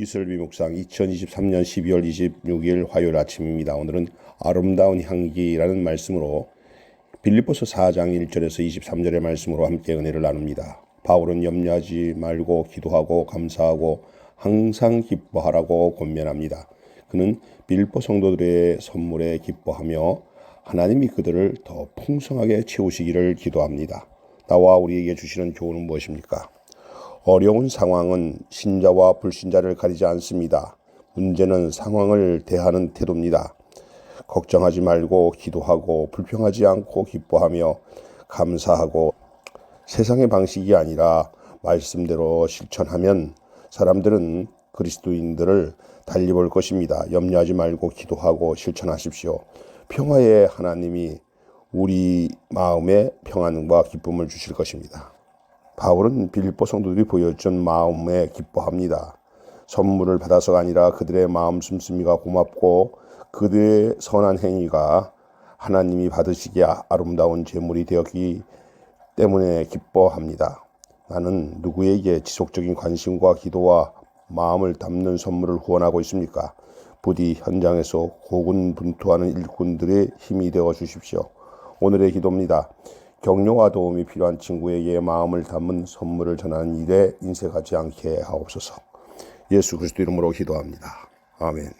이슬비 묵상 2023년 12월 26일 화요일 아침입니다. 오늘은 아름다운 향기라는 말씀으로 빌립보서 4장 1절에서 23절의 말씀으로 함께 은혜를 나눕니다. 바울은 염려하지 말고 기도하고 감사하고 항상 기뻐하라고 권면합니다. 그는 빌립보 성도들의 선물에 기뻐하며 하나님이 그들을 더 풍성하게 채우시기를 기도합니다. 나와 우리에게 주시는 교훈은 무엇입니까? 어려운 상황은 신자와 불신자를 가리지 않습니다. 문제는 상황을 대하는 태도입니다. 걱정하지 말고 기도하고 불평하지 않고 기뻐하며 감사하고 세상의 방식이 아니라 말씀대로 실천하면 사람들은 그리스도인들을 달리 볼 것입니다. 염려하지 말고 기도하고 실천하십시오. 평화의 하나님이 우리 마음에 평안과 기쁨을 주실 것입니다. 바울은 빌립보 성도들이 보여준 마음에 기뻐합니다. 선물을 받아서가 아니라 그들의 마음 씀씀이가 고맙고 그들의 선한 행위가 하나님이 받으시기에 아름다운 제물이 되었기 때문에 기뻐합니다. 나는 누구에게 지속적인 관심과 기도와 마음을 담는 선물을 후원하고 있습니까? 부디 현장에서 고군분투하는 일꾼들의 힘이 되어 주십시오. 오늘의 기도입니다. 격려와 도움이 필요한 친구에게 마음을 담은 선물을 전하는 일에 인색하지 않게 하옵소서. 예수 그리스도 이름으로 기도합니다. 아멘.